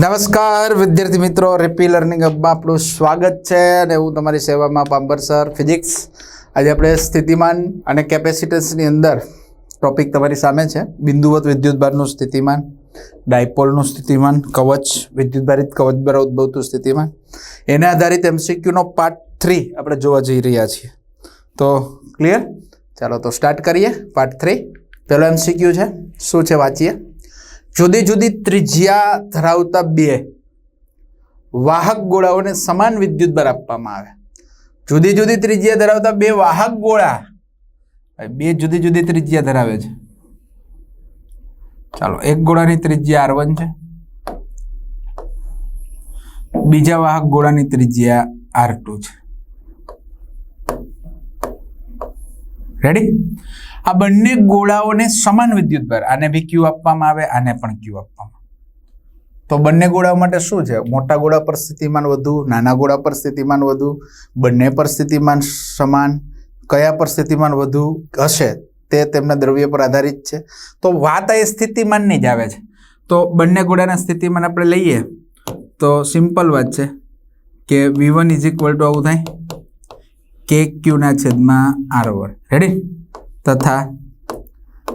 નમસ્કાર, વિદ્યાર્થી મિત્રો. રેપી લર્નિંગ હબમાં આપણું સ્વાગત છે અને હું તમારી સેવામાં પાંબર સર ફિઝિક્સ આજે આપણે સ્થિતિમાન અને કેપેસિટન્સની અંદર ટોપિક તમારી સામે છે. બિંદુવત વિદ્યુતભારનું સ્થિતિમાન, ડાયપોલનું સ્થિતિમાન, કવચ વિદ્યુતભારિત કવચ દ્વારા ઉદ્ભવતું સ્થિતિમાન. એને આધારિત એમસીક્યુનો પાર્ટ થ્રી આપણે જોવા જઈ રહ્યા છીએ. તો ક્લિયર ચાલો તો સ્ટાર્ટ કરીએ. પાર્ટ થ્રી પહેલો એમસીક્યુ છે. શું છે? વાંચીએ. જુદી જુદી ત્રિજ્યા ધરાવતા બે વાહક ગોળાઓને સમાન વિદ્યુતભાર આપવામાં આવે. જુદી જુદી ત્રિજ્યા ધરાવતા બે વાહક ગોળા. બે જુદી જુદી ત્રિજ્યા ધરાવે છે. ચાલો, એક ગોળાની ત્રિજ્યા આર વન છે. બીજા વાહક ગોળાની ત્રિજ્યા આર ટુ છે. રેડી આ બંને ગોળાઓને સમાન વિદ્યુતભાર આને બી ક્યુ આપવામાં આવે, આને પણ ક્યુ આપવામાં તો બંને ગોળાઓ માટે શું છે? મોટા ગોળા પર સ્થિતિમાન વધુ, નાના ગોળા પર સ્થિતિમાન વધુ, બંને પર સ્થિતિમાન સમાન, કયા પર સ્થિતિમાન વધુ હશે તે તેમના દ્રવ્ય પર આધારિત છે. તો વાત એ સ્થિતિમાનની જ આવે છે. તો બંને ગોળાના સ્થિતિમાન આપણે લઈએ. તો સિમ્પલ વાત છે કે V one is equal to K થાય. કે ક્યુના છેદમાં આર વન રેડી તથા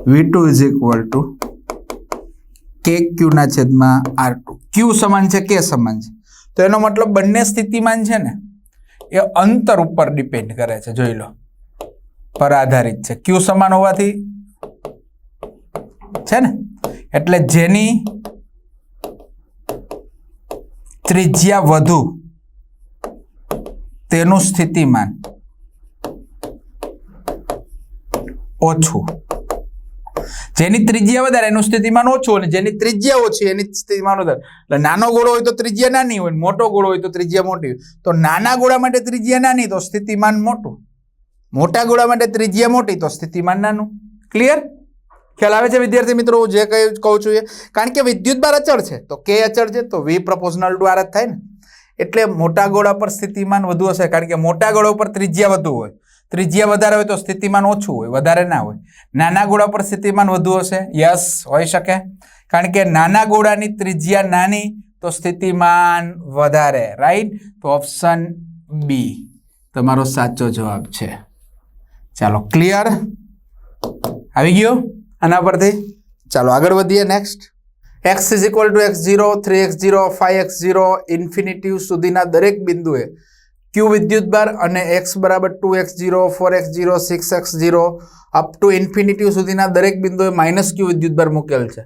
V two is equal to K ક્યુના છેદમાં આર ટુ. ક્યુ સમાન છે? કે સમાન છે? તો એનો મતલબ બંને સ્થિતિમાન છે ને, એ અંતર ઉપર ડિપેન્ડ કરે છે. જોઈ લો. પર આધારિત છે. ક્યુ સમાન હોવાથી છે ને? એટલે જેની ત્રિજ્યા વધુ તેનું સ્થિતિમાન ઓછું. જેની ત્રિજ્યા વધારે એનું સ્થિતિમાન ઓછું અને જેની ત્રિજ્યા ઓછી એની સ્થિતિમાન વધારે. એટલે નાનો ગોળો હોય તો ત્રિજ્યા નાની હોય, મોટો ગોળો હોય તો ત્રિજ્યા મોટી હોય. તો નાના ગોળા માટે ત્રિજ્યા નાની તો સ્થિતિમાન મોટું. મોટા ગોળા માટે ત્રિજ્યા મોટી તો સ્થિતિમાન નાનું. ક્લિયર ખ્યાલ આવે છે વિદ્યાર્થી મિત્રો? હું જે કહી કહું છું એ. કારણ કે વિદ્યુતભાર અચળ છે. તો કે અચળ છે? તો વી પ્રપોઝનલ દ્વારા જ થાય ને. એટલે મોટા ગોળા પર સ્થિતિમાન વધુ હશે. કારણ કે મોટા ગોળા ઉપર ત્રિજ્યા વધુ હોય. ત્રિજ્યા વધારે હોય તો સ્થિતિમાન ઓછું હોય, વધારે ના હોય. નાના ગોળા પર સ્થિતિમાન વધુ હશે? યસ હોઈ શકે. કારણ કે નાના ગોળાની ત્રિજ્યા નાની, તો સ્થિતિમાન વધારે રાઈટ તો ઓપ્શન બી તમારો સાચો જવાબ છે. ચાલો ક્લિયર આવી ગયો? આના પરથી? ચાલો, આગળ વધીએ next X is equal to X zero three X zero five X zero infinitive સુધીના દરેક બિંદુએ ક્યુ વિદ્યુતભાર અને એક્સ બરાબર two X zero four X zero six X zero up to infinity સુધીના દરેક બિંદુએ માઇનસ ક્યુ વિદ્યુતભાર મૂકેલ છે.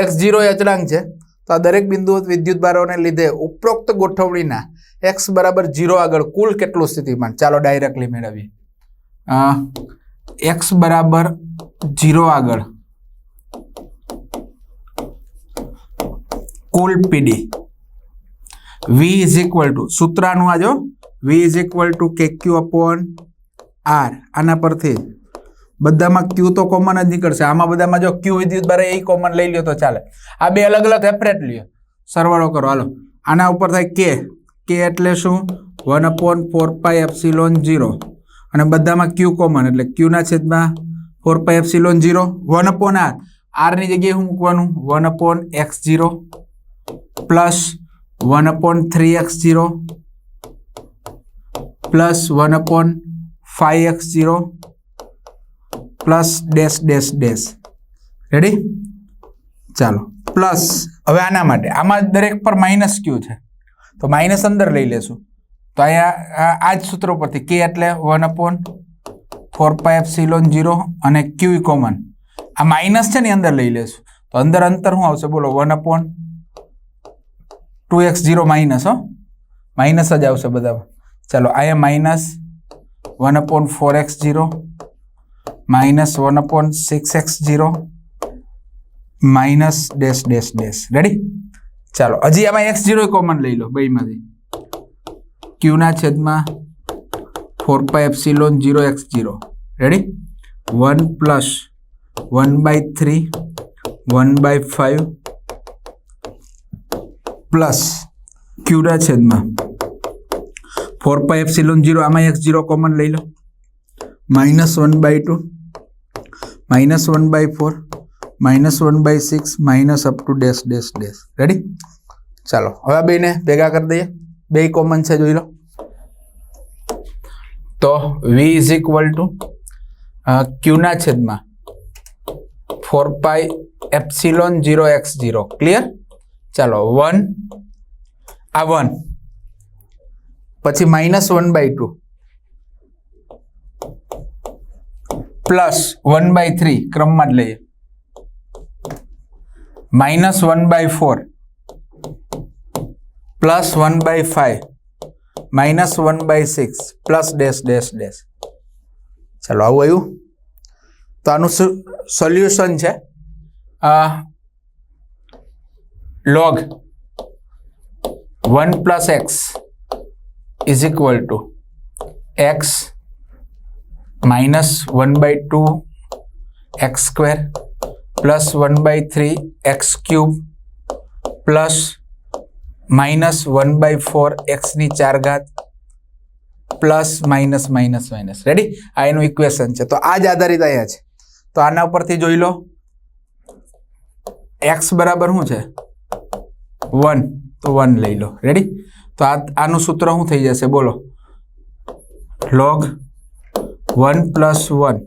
એક્સ ઝીરો એ અચળાંક છે. તો આ દરેક બિંદુ વિદ્યુતભારોને લીધે ઉપરોક્ત ગોઠવણીના એક્સ બરાબર ઝીરો આગળ કુલ કેટલું સ્થિતિમાન? ચાલો ડાયરેક્ટલી મેળવીએ. એક્સ બરાબર ઝીરો આગળ કુલ PD V is equal to સૂત્રાનું આજો V is equal to K Q upon R આના પરથી બધામાં ક્યુ તો કોમન જ નીકળશે. આમાં બધામાં જો ક્યુ વિદ્યુત બારે એ કોમન લઈ લ્યો તો ચાલે. આ બે અલગ અલગ સેપરેટ લ્યો. સરવાળો કરો. હાલો. આના ઉપર થાય કે કે એટલે શું? One upon four pi epsilon zero અને બધામાં ક્યુ કોમન એટલે ક્યુના છેદમાં four pi epsilon zero one upon R આરની જગ્યાએ શું મૂકવાનું? One upon X zero plus one upon three X zero plus one upon five X zero plus dash dash dash ready ચાલો. Plus હવે આના માટે. આમાં દરેક પર માઇનસ ક્યુ છે. તો માઇનસ અંદર લઈ લેશું. તો અહીંયા, આ જ સૂત્ર પરથી કે એટલે one upon four pi epsilon zero અને ક્યુ કોમન આ માઇનસ છે ને અંદર લઈ લેશું. તો અંદર અંતર શું આવશે? બોલો one upon two X zero minus હો. માઇનસ જ આવશે બધામાં. ચાલો અહીંયા minus one upon four X zero minus one upon six X zero minus dash dash dash ready ચાલો, હજી આમાં એક્સ જીરો કોમન લઈ લો, બેમાંથી. ક્યુના છેદમાં four pi epsilon zero X zero ready one plus one by three one by five plus ક્યુના છેદમાં four pi epsilon zero આમાં X zero common લઈ લો minus one by two minus one by four minus one by six minus up to dash dash dash ready ચાલો હવે આ બેને ભેગા કરી દઈએ બે કોમન છે જોઈ લો તો વી ઇઝ ઇક્વલ ટુ ક્યુના છેદમાં four pi epsilon zero X zero clear ચાલો વન આ વન પછી minus one by two plus one by three ક્રમમાં જ લઈએ. Minus one by four plus one by five minus one by six plus dash dash dash ચાલો, આવું આવ્યું. તો આનું સોલ્યુશન છે. Log one plus X is equal to X minus one by two X square plus one by three X cube plus minus one by four એક્સની ચાર ઘાત plus minus minus minus ready આ એનું equation છે. તો આ જ આધારિત અહીંયા છે. તો આના ઉપરથી જોઈ લો. એક્સ બરાબર શું છે? વન તો વન લઈ લો. રેડી તો આ આનું સૂત્ર શું થઈ જશે? બોલો. Log one plus one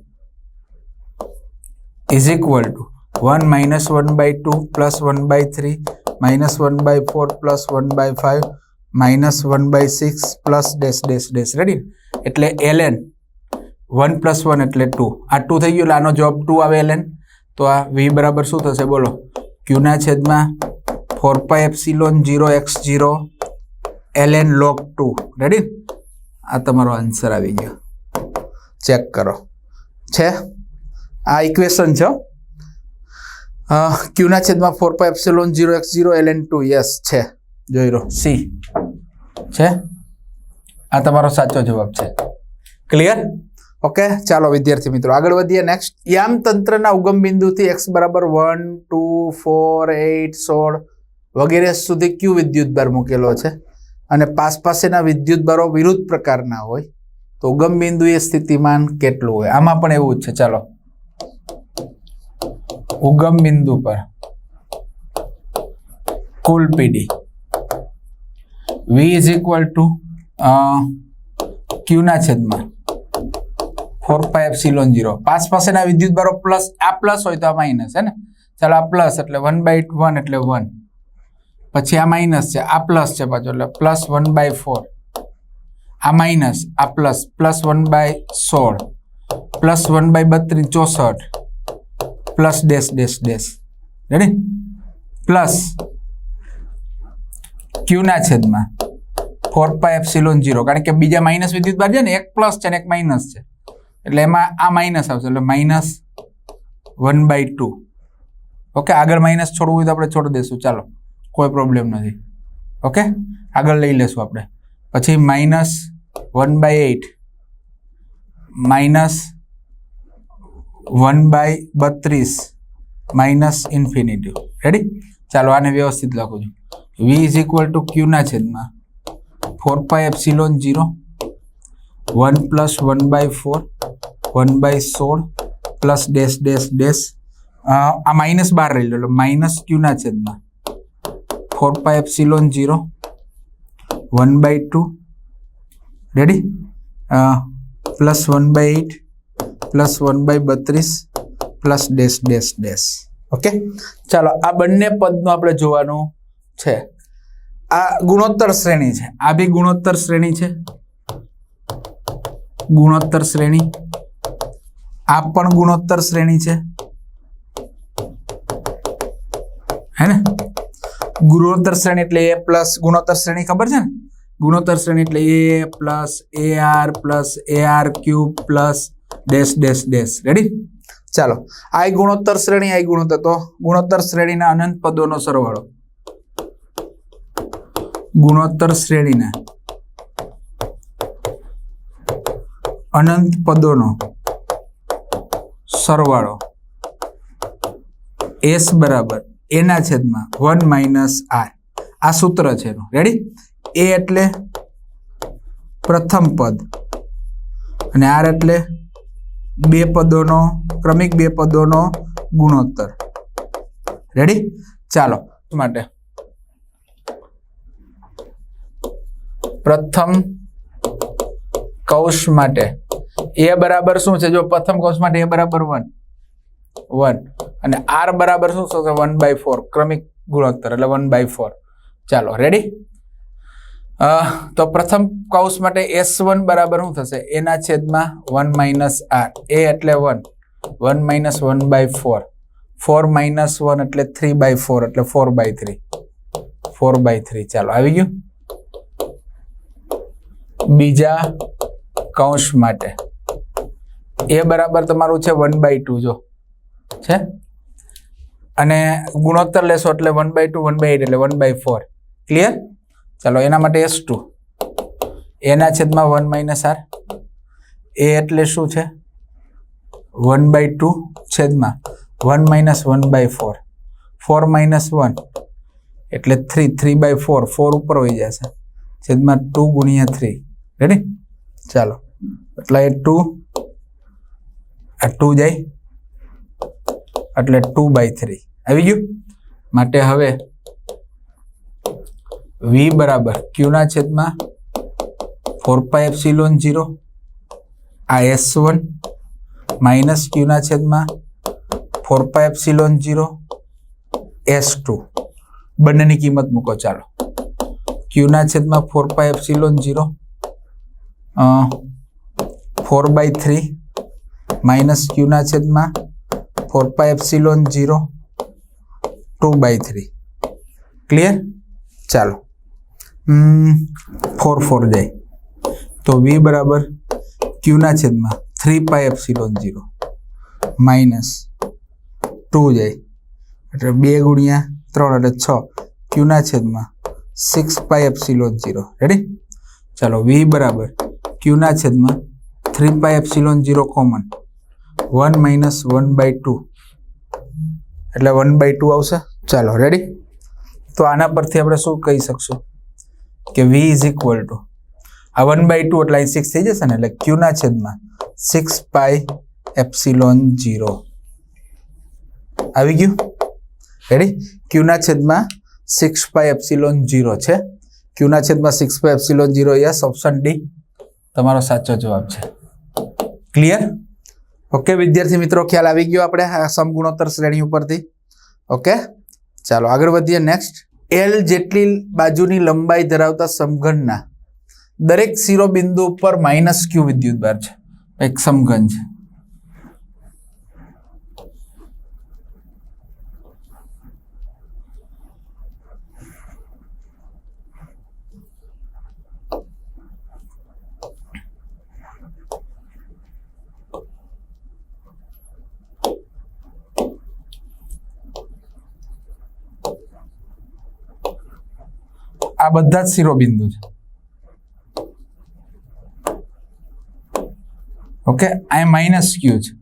is equal to one minus one by two plus one by three minus one by four plus one by five minus one by six plus dash dash dash ready એટલે LN one plus one એટલે two આ two થઈ ગયું, એટલે આનો જવાબ two આવે LN તો આ વી બરાબર શું થશે? બોલો. ક્યુના છેદમાં four pi epsilon zero X zero LN log two ready આ તમારો આન્સર આવી ગયો. ચેક કરો. છે? આ ઇક્વેશન છે ક્યુના છેદમાં four pi epsilon zero X zero LN two yes છે. જોઈ લો. સી છે? આ તમારો સાચો જવાબ છે. ક્લિયર ઓકે ચાલો વિદ્યાર્થી મિત્રો, આગળ વધીએ નેક્સ્ટ યામ તંત્રના ઉગમ બિંદુથી એક્સ બરાબર વન ટુ ફોર એઇટ સોળ વગેરે સુધી ક્યુ વિદ્યુત બાર મૂકેલો છે. અને પાસ પાસેના વિદ્યુત ભારો વિરુદ્ધ પ્રકારના હોય, તો ઉગમ એ સ્થિતિમાન કેટલું હોય? આમાં પણ એવું જ છે. ચાલો. ઉગમ બિંદુ પર કુલ PD. V is equal to ક્યુના છેદમાં ફોર પાઈ એપ્સિલોન જીરો પાસ પાસેના વિદ્યુત બારો પ્લસ આ પ્લસ હોય તો આ માઇનસ હે ને? ચાલો, આ પ્લસ એટલે વન બાય વન એટલે વન પછી આ માઇનસ છે, આ પ્લસ છે પાછું, એટલે પ્લસ વન બાય ફોર આ માઇનસ આ પ્લસ પ્લસ વન બાય સોળ. પ્લસ વન બાય બત્રીસ, ચોસઠ. Plus dash dash dash ready plus ક્યુના છેદમાં. ફોર પાય એપ્સિલોન જીરો કારણ કે બીજા માઇનસ વિદ્યુત બાર છે ને, એક પ્લસ છે ને, એક માઇનસ છે. એટલે એમાં આ માઇનસ આવશે, એટલે minus one by two okay આગળ માઇનસ છોડવું હોય તો આપણે છોડી દઈશું. ચાલો. કોઈ પ્રોબ્લેમ નથી. ઓકે આગળ લઈ લેશું આપણે. પછી minus one by eight minus one by બત્રીસ. માઇનસ ઇન્ફિનિટી રેડી ચાલો આને વ્યવસ્થિત લખું છું. વી ઇઝ ઇક્વલ ટુ ક્યુના છેદમાં four pi epsilon zero one plus one by four one by સોળ પ્લસ ડેશ ડેશ ડેશ આ માઇનસ બાર રહી લો માઇનસ ક્યુના છેદમાં four pi epsilon zero one by two ready plus one by eight plus one by બત્રીસ plus dash dash dash okay ચાલો, આ બંને પદનું આપણે જોવાનું છે. આ ગુણોત્તર શ્રેણી છે. આ બી ગુણોત્તર શ્રેણી છે. ગુણોત્તર શ્રેણી. આ પણ ગુણોત્તર શ્રેણી છે હે ને ગુણોત્તર શ્રેણી એટલે એ પ્લસ ગુણોત્તર શ્રેણી ખબર છે ને? ગુણોત્તર શ્રેણી એટલે A plus A R plus A R cube plus dash dash dash ready ચાલો. આ ગુણોત્તર શ્રેણી, આ ગુણોત્તર. તો ગુણોત્તર શ્રેણીના અનંત પદોનો સરવાળો. ગુણોત્તર શ્રેણીના અનંત પદોનો સરવાળો. એસ બરાબર. એના છેદમાં વન માઇનસ આર. આ સૂત્ર છે એનું. રેડી એ એટલે પ્રથમ પદ અને આર એટલે બે પદોનો, ક્રમિક બે પદોનો ગુણોત્તર. રેડી ચાલો માટે. પ્રથમ કૌશ માટે. એ બરાબર શું છે? જો પ્રથમ કૌશ માટે એ બરાબર વન વન અને આર બરાબર શું થશે? વન બાય ફોર ક્રમિક ગુણોત્તર, એટલે વન બાય ફોર ચાલો રેડી તો પ્રથમ કૌશ માટે એસ વન બરાબર શું થશે? એના છેદમાં વન માઇનસ આર એ એટલે one one minus one by four four minus one એટલે થ્રી બાય ફોર એટલે four by three four by three ચાલો, આવી ગયું? બીજા કૌંસ માટે. એ બરાબર તમારું છે વન બાય ટુ જો છે? અને ગુણોત્તર લેશો એટલે one by two one by eight એટલે વન બાય ફોર ક્લિયર ચાલો, એના માટે એસ ટુ એના છેદમાં વન માઇનસ આર એ એટલે શું છે? વન બાય ટુ છેદમાં one minus one by four four minus one એટલે three three by four four ઉપર હોઈ જશે. છેદમાં ટુ ગુણ્યા થ્રી રેડી ચાલો. એટલે ટુ આ ટુ જાય. એટલે ટુ બાય થ્રી આવી ગયું? માટે હવે વી બરાબર ક્યુના છેદમાં ફોર પાય એપ્સિલોન જીરો આ એસ વન માઇનસ ક્યુના છેદમાં four pi epsilon zero S two બંનેની કિંમત મૂકો, ચાલો. ક્યુના છેદમાં four pi epsilon zero four by three minus ક્યુના છેદમાં four pi epsilon zero two by three clear ચાલો ફોર ફોર જાય. તો વી બરાબર ક્યુના છેદમાં three pi epsilon zero minus two જાય. એટલે બે ગુણ્યા ત્રણ એટલે છ. ક્યુના છેદમાં six pi epsilon zero ready ચાલો વી બરાબર ક્યુના છેદમાં three pi epsilon zero common one minus one by two એટલે વન બાય ટુ આવશે. ચાલો રેડી તો આના પરથી આપણે શું કહી શકશું? કે વી ઇઝ ઇક્વલ ટુ આ વન બાય ટુ એટલે અહીં સિક્સ થઈ જશે ને, એટલે ક્યુના છેદમાં સિક્સ પાય એપ્સિલોન જીરો આવી ગયું? રેડી ક્યુના છેદમાં સિક્સ પાય એપ્સિલોન જીરો છે. ક્યુના છેદમાં six pi epsilon zero yes option D તમારો સાચો જવાબ છે. ક્લિયર ઓકે વિદ્યાર્થી મિત્રો, ખ્યાલ આવી ગયો આપણે આ સમગુણોત્તર શ્રેણી ઉપરથી. ઓકે ચાલો આગળ વધીએ નેક્સ્ટ એલ જેટલી બાજુની લંબાઈ ધરાવતા સમઘનના દરેક શિરોબિંદુ ઉપર માઇનસ ક્યુ વિદ્યુતભાર છે. એક સમઘન છે. આ બધા જ શિરોબિંદુ છે. ઓકે, આ માઇનસ ક્યુ છે.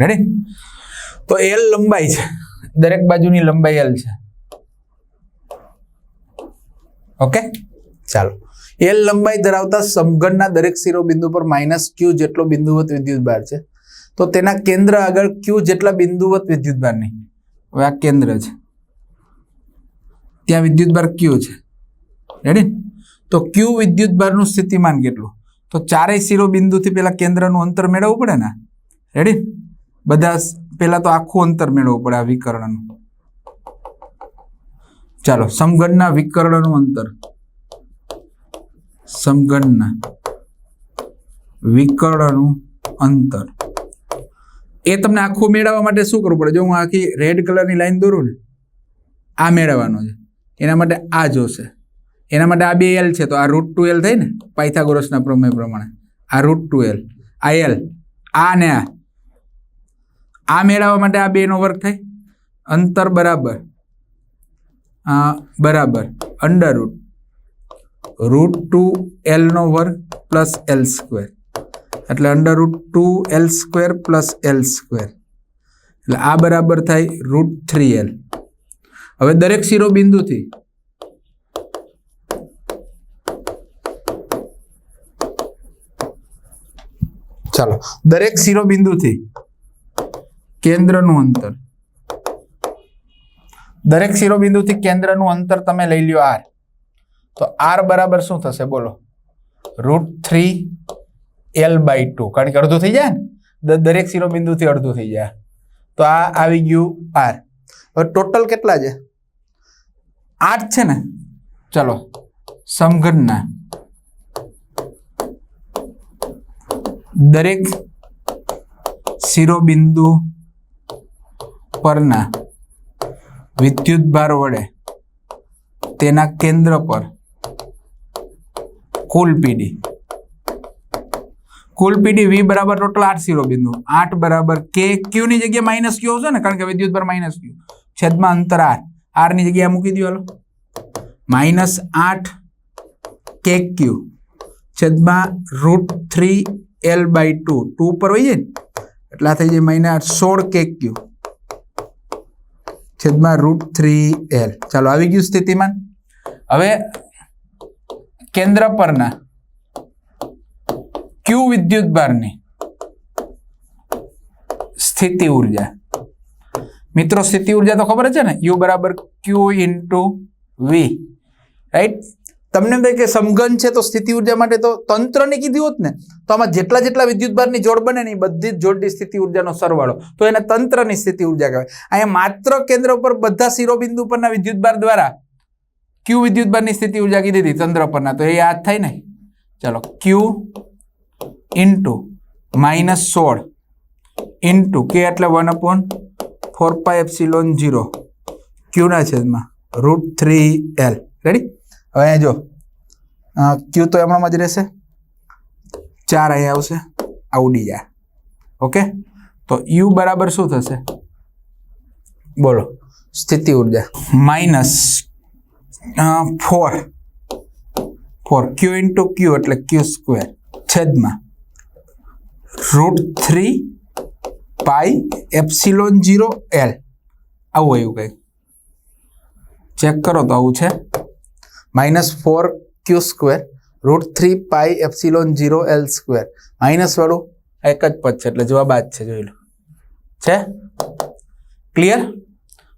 રેડી તો એલ લંબાઈ છે. દરેક બાજુની લંબાઈ એલ છે. ઓકે? ચાલો. એલ લંબાઈ ધરાવતા સમઘનના દરેક શિરોબિંદુ પર માઇનસ ક્યુ જેટલો બિંદુવત વિદ્યુતભાર છે. તો તેના કેન્દ્ર આગળ ક્યુ જેટલા બિંદુવત વિદ્યુતભાર નહીં હવે આ કેન્દ્ર છે. ત્યાં વિદ્યુતભાર ક્યુ છે. રેડી તો ક્યુ વિદ્યુતભારનું સ્થિતિમાન કેટલું? તો ચારેય શિરોબિંદુથી પહેલાં કેન્દ્રનું અંતર મેળવવું પડે ને? રેડી બધા પહેલાં તો આખું અંતર મેળવવું પડે આ વિકર્ણનું. ચાલો, સમઘનના વિકર્ણનું અંતર. સમઘનના વિકર્ણનું અંતર. એ તમને આખું મેળવવા માટે શું કરવું પડે? જો હું આખી રેડ કલરની લાઈન દોરું ને, આ મેળવવાનો છે. એના માટે આ જોશે. એના માટે આ બે એલ છે. તો આ રૂટ ટુ એલ થઈ ને, પાયથાગોરસના પ્રમેય પ્રમાણે. આ રૂટ ટુ એલ આ એલ આ ને આ. આ મેળવવા માટે આ બેનો વર્ગ થાય. અંતર બરાબર. બરાબર. અંડર રૂટ રૂટ ટુ એલનો વર્ગ પ્લસ એલ સ્ક્વેર. એટલે under root two L square plus L square. એટલે આ બરાબર થાય રૂટ થ્રી એલ. હવે દરેક શિરોબિંદુથી ચાલો, દરેક શિરોબિંદુથી કેન્દ્રનું અંતર. દરેક શિરોબિંદુથી કેન્દ્રનું અંતર તમે લઈ લ્યો આર તો આર બરાબર શું થશે? બોલો. Root three L by two. કારણ કે અડધું થઈ જાય ને? દરેક શિરોબિંદુથી અડધું થઈ જાય. તો આ આવી ગયું આર. હવે ટોટલ કેટલા છે? આઠ છે ને? ચલો. સમઘનના દરેક શિરોબિંદુ પરના વિદ્યુતભાર વડે તેના કેન્દ્ર પર કુલ પીડી કુલ પીડી વી બરાબર ટોટલ આઠ શિરોબિંદુ આઠ બરાબર કે ક્યુની જગ્યાએ માઇનસ ક્યુ હશે ને? કારણ કે વિદ્યુત પર માઇનસ ક્યુ છેદમાં અંતર આર આરની જગ્યાએ મૂકી દો હાલો. માઇનસ આઠ કે ક્યુ છેદમાં root three L by two two ઉપર વહી જાય ને? એટલે આ થઈ જાય માઇનસ સોળ કે ક્યુ છેદમાં રૂટ થ્રી એલ ચાલો આવી ગયું સ્થિતિમાન. હવે કેન્દ્ર પરના ક્યુ વિદ્યુત ભારની સ્થિતિ ઊર્જા. મિત્રો, સ્થિતિ ઊર્જા તો ખબર છે ને? યુ બરાબર ક્યુ ઇન્ટુ વી રાઈટ તમને એમ કે સમઘન છે તો સ્થિતિ ઊર્જા માટે તો તંત્રની કીધી હોત ને, તો આમાં જેટલા જેટલા વિદ્યુતભારની જોડ બને ને એ બધી જ જોડની સ્થિતિ ઉર્જાનો સરવાળો. તો એને તંત્રની સ્થિતિ ઊર્જા કહેવાય. અહીંયા માત્ર કેન્દ્ર પર બધા શિરોબિંદુ પરના વિદ્યુતભાર દ્વારા ક્યુ વિદ્યુત બળની સ્થિતિ ઊર્જા કીધી હતી તંત્ર પરના, તો એ યાદ થાય ને? ચલો ક્યુ ઇન્ટુ માઇનસ સોળ. ઇન્ટુ કે એટલે one upon four pi epsilon zero ક્યુના છેદમાં રૂટ થ્રી એલ રેડી હવે અહીંયા જો ક્યુ તો એમણામાં જ રહેશે. ચાર અહીંયા આવશે. આ જાય. ઓકે તો યુ બરાબર શું થશે? બોલો. સ્થિતિ ઊર્જા. Minus four four Q into Q એટલે ક્યુ સ્ક્વેર છેદમાં. Root three pi epsilon zero L આવું આવ્યું કંઈક. ચેક કરો તો આવું છે. Minus four Q square root three pi epsilon zero L square minus વાળું એક જ પદ છે, એટલે જવાબ આ જ છે, જોઈ લો. છે? ક્લિયર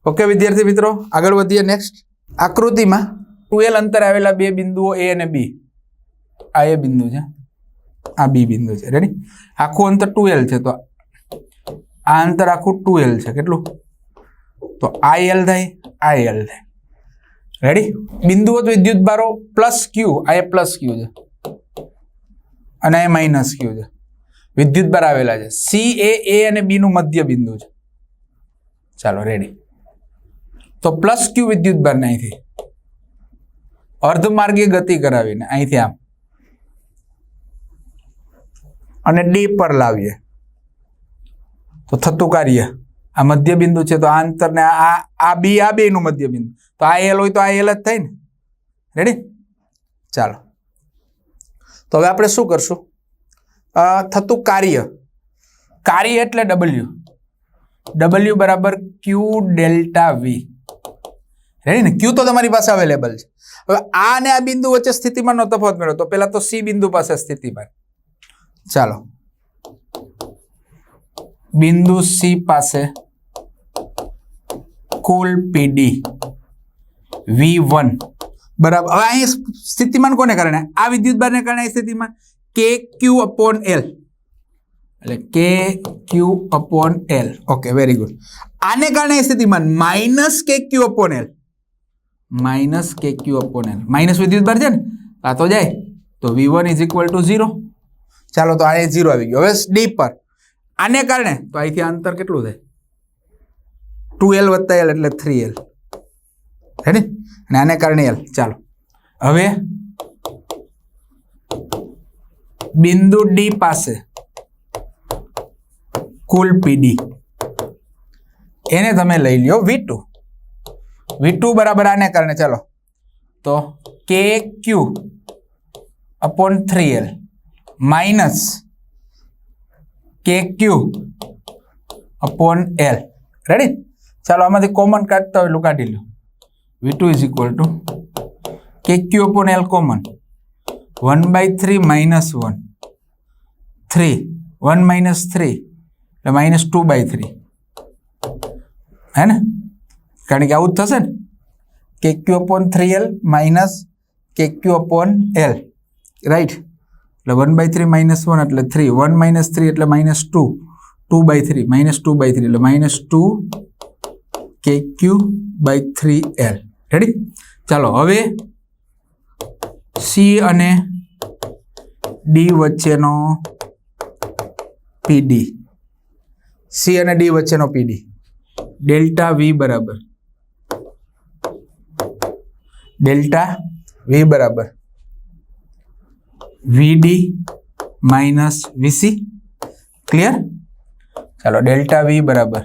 ઓકે વિદ્યાર્થી મિત્રો, આગળ વધીએ નેક્સ્ટ આકૃતિમાં ટુએલ અંતર આવેલા બે બિંદુઓ એ અને બી. આ એ બિંદુ છે. આ બી બિંદુ છે. રેડી આખું અંતર ટુએલ છે. તો આ અંતર આખું ટુએલ છે. કેટલું? તો આ એલ થાય, આ એલ થાય. રેડી બિંદુઓ વિદ્યુત બારો પ્લસ ક્યુ આ એ પ્લસ ક્યુ છે. અને એ માઇનસ ક્યુ છે. વિદ્યુત બાર આવેલા છે. સી એ અને બી નું મધ્ય બિંદુ છે. ચાલો રેડી તો પ્લસ ક્યુ વિદ્યુત બાર અહીંથી. અર્ધમાર્ગીય ગતિ કરાવીને અહીંથી આમ. અને ડી પર લાવીએ. તો થતું કાર્ય. આ મધ્ય બિંદુ છે, તો આ અંતરને આ આ બી આ બે નું મધ્ય બિંદુ તો આ એલ હોય તો આ એલ જ થાય ને. રેડી ચાલો. તો હવે આપણે શું કરશું? થતું કાર્ય. કાર્ય એટલે ડબલ્યુ ડબલ્યુ બરાબર ક્યુ ડેલ્ટા વી રેડી ને? ક્યુ તો તમારી પાસે અવેલેબલ છે. હવે આ અને આ બિંદુ વચ્ચે સ્થિતિમાનનો તફાવત મેળવો. તો પહેલાં તો સી બિંદુ પાસે સ્થિતિમાન. ચાલો. બિંદુ સી પાસે કુલ પીડી વી વન બરાબર. હવે અહીં સ્થિતિમાન કોને કારણે? આ વિદ્યુતભારને કારણે સ્થિતિમાન. કે ક્યુ અપોન એલ એટલે કે Q upon L okay very good આને કારણે સ્થિતિમાન. Minus K Q upon L minus K Q upon L minus વિદ્યુતભાર છે ને? આ તો જાય. તો V one is equal to zero ચાલો તો આને ઝીરો આવી ગયો. હવે ડી પર. આને કારણે, તો અહીંથી અંતર કેટલું થાય? ટુ એલ વત્તા એલ એટલે થ્રી એલ રેડી અને આને કારણે એલ ચાલો. હવે બિંદુ ડી પાસે કુલ પીડી એને તમે લઈ લ્યો વી ટુ વી ટુ બરાબર આને કારણે, ચાલો. તો K Q upon three L minus K Q upon L ready ચાલો, આમાંથી કોમન કાઢતા હોય એટલું કાઢી લો V two is equal to K Q upon L common one by three minus one three one minus three એટલે minus two by three હે ને? કારણ કે આવું જ થશે ને? K Q upon three L minus K Q upon L right એટલે one by three minus one એટલે થ્રી વન માઇનસ થ્રી એટલે minus two two by three minus two by three એટલે minus two K Q by three L ready ચાલો, હવે C અને D વચ્ચેનો પીડી C અને D વચ્ચેનો પીડી ડેલ્ટા વી બરાબર. ડેલ્ટા વી બરાબર. વીડી માઇનસ વીસી ક્લિયર ચાલો ડેલ્ટા વી બરાબર.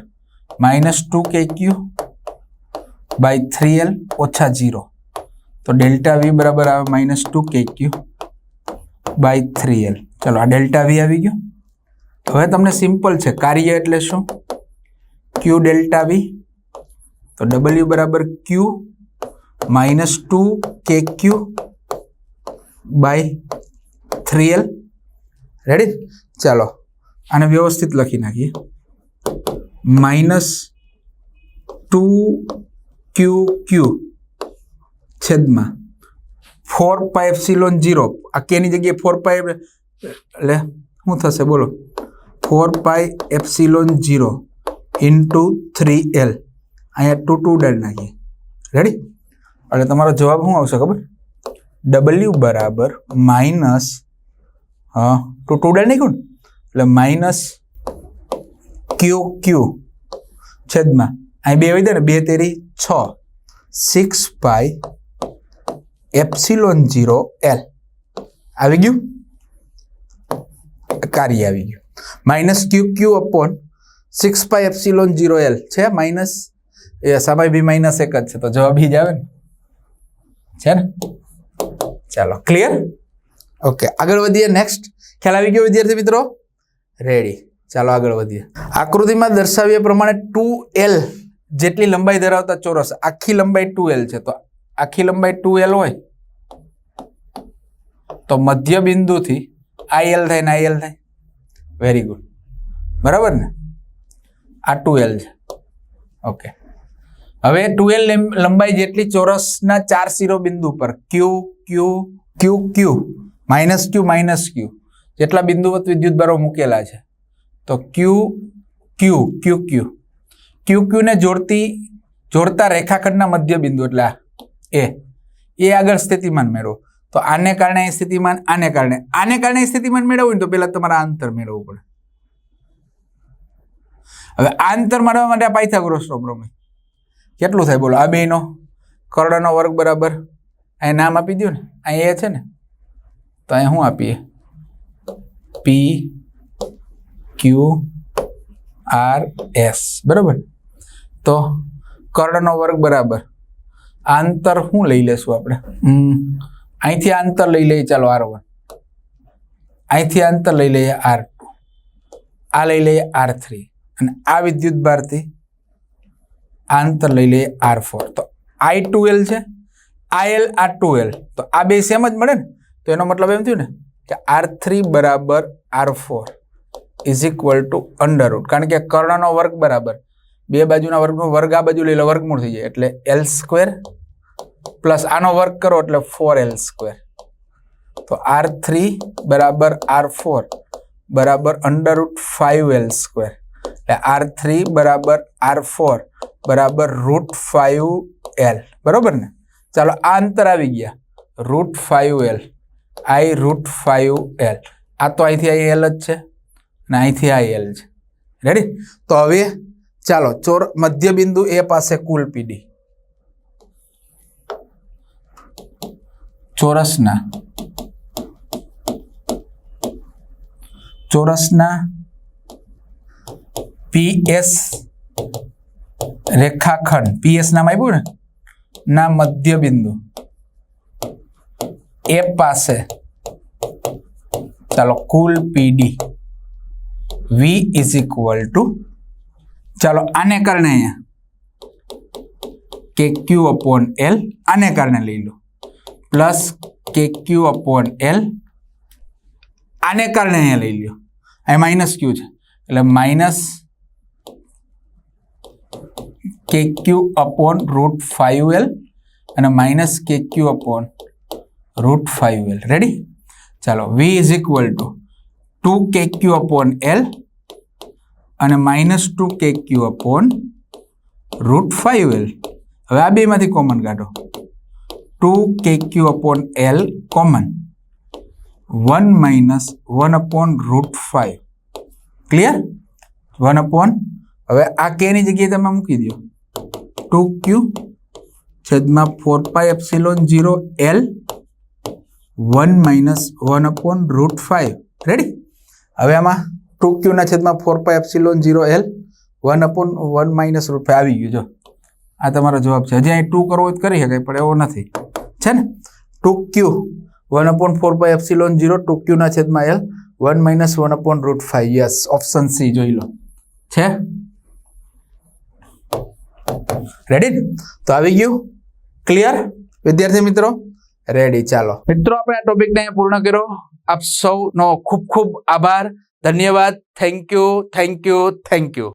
Minus two K Q by three L ઓછા જીરો તો ડેલ્ટા વી બરાબર આવે minus two K Q by three L. ચલો આ ડેલ્ટા વી આવી ગયો. હવે તમને સિમ્પલ છે. કાર્ય એટલે શું? ક્યુ ડેલ્ટા વી તો ડબલ્યુ બરાબર Q minus two K Q by three L ready ચાલો, આને વ્યવસ્થિત લખી નાખીએ. માઇનસ ટુ ક્યુ ક્યુ છેદમાં ફોર પાઈ સિલોન જીરો આ કેની જગ્યાએ ફોર પાઈ એટલે શું થશે? બોલો. Four pi epsilon zero into three L અહીંયા ટુ ટુ ડેલ નાખીએ. રેડી એટલે તમારો જવાબ શું આવશે ખબર? ડબલ્યુ બરાબર માઇનસ હા ટુ ટુ ડેલ નાખ્યું એટલે માઇનસ ક્યુ ક્યુ છેદમાં. અહીં બે આવી દે ને, બે તેરી છ. Six pi epsilon zero L આવી ગયું? કાર્ય આવી ગયું. Minus Q Q upon six pi epsilon zero L છે માઇનસ એ સમય બી માઇનસ એક જ છે, તો જવાબ ઈ જ આવે ને. છે ને? ચાલો ક્લિયર ઓકે આગળ વધીએ નેક્સ્ટ ખ્યાલ આવી ગયો વિદ્યાર્થી મિત્રો? રેડી ચાલો આગળ વધીએ. આકૃતિમાં દર્શાવ્યા પ્રમાણે ટુ એલ જેટલી લંબાઈ ધરાવતા ચોરસ, આખી લંબાઈ ટુ એલ છે. તો આખી લંબાઈ ટુ એલ હોય, તો મધ્ય બિંદુથી આઈ એલ થાય ને આઈ એલ થાય. વેરી ગુડ બરાબર ને? આ ટુ એલ છે. ઓકે હવે ટુએલ લંબાઈ જેટલી ચોરસના ચાર શિરોબિંદુ પર Q Q Q Q minus Q minus Q જેટલા બિંદુવત વિદ્યુતભારો મૂકેલા છે. તો Q Q Q Q Q ક્યુને જોડતી, જોડતા રેખાખંડના મધ્ય બિંદુ એટલે એ એ આગળ સ્થિતિમાન મેળવો. તો આને કારણે એ સ્થિતિમાન, આને કારણે આને કારણે સ્થિતિમાન મેળવવું તો પહેલાં તમારે અંતર મેળવવું પડે. હવે આ અંતર માટે આ પાયથાગોરસનો પ્રમેય. કેટલું થાય? બોલો, આ બેનો કરડનો વર્ગ બરાબર. અહીં નામ આપી દો ને. અહીં એ છે ને. તો અહીં શું આપીએ. પી ક્યુ આર એસ બરાબર? તો કર્ણનો વર્ગ બરાબર. આંતર શું લઈ લેશું આપણે? અહીંથી આંતર લઈ લઈએ, ચાલો આર વન અહીંથી આંતર લઈ લઈએ આર ટુ આ લઈ લઈએ આર થ્રી અને આ વિદ્યુત ભારથી આ અંતર લઈ લઈએ આર ફોર. તો આઈ ટુ એલ છે, આઈ એલ આ ટુ એલ. તો આ બે સેમ જ મળે ને? તો એનો મતલબ એમ થયું ને કે આર થ્રી બરાબર R four is equal to under root કારણ કે કર્ણનો વર્ગ બરાબર. બે બાજુના વર્ગનો વર્ગ આ બાજુ લઈ લો, વર્ગમૂળ થઈ જાય. એટલે એલ સ્ક્વેર પ્લસ આનો વર્ગ કરો એટલે ફોર એલ સ્ક્વેર તો આર થ્રી બરાબર આર ફોર બરાબર under root five L square એટલે આર થ્રી બરાબર આર ફોર બરાબર રૂટ ફાઇવ એલ બરોબર ને? ચાલો આ અંતર આવી ગયા. Root five L I root five L આ તો અહીંથી અહીં એલ જ છે અને અહીંથી આ એલ છે. રેડી તો હવે ચાલો ચોર મધ્ય બિંદુ એ પાસે કુલ પીડી ચોરસના. ચોરસના પીએસ રેખાખંડ. પીએસ નામ આપ્યું ને? ના મધ્ય બિંદુ એ પાસે. ચાલો, કુલ PD V is equal to ચાલો, આને કારણે અહીંયા. કે ક્યુ અપોન એલ આને કારણે લઈ લો. Plus K Q upon L આને કારણે અહીંયા લઈ લ્યો. એ માઇનસ ક્યુ છે. એટલે minus K Q upon root five L અને minus K Q upon root five L. Ready ચાલો V is equal to two K Q upon L અને minus two K Q upon root five L. હવે આ બેમાંથી common કાઢો. Two K Q upon L common. One minus one upon root five. Clear one upon. હવે આ કેની જગ્યાએ તમે મૂકી દો. ટુ ક્યુ છેદમાં four pi epsilon zero L one minus one upon root five ready હવે આમાં ટુ ક્યુના છેદમાં four pi epsilon zero L one upon one minus root five આવી ગયું, જો. આ તમારો જવાબ છે. હજી અહીં ટુ કરવો હોય કરી શકાય, પણ એવો નથી. છે ને? Two Q one upon four pi epsilon zero two ક્યુના છેદમાં L one minus one upon root five yes option C જોઈ લો. છે? રેડી તો આવી ગયું. ક્લિયર વિદ્યાર્થી મિત્રો? રેડી ચાલો. મિત્રો, આપણે આ ટોપિકને પૂર્ણ કર્યો. આપ સૌનો ખૂબ ખૂબ આભાર. ધન્યવાદ. Thank you thank you thank you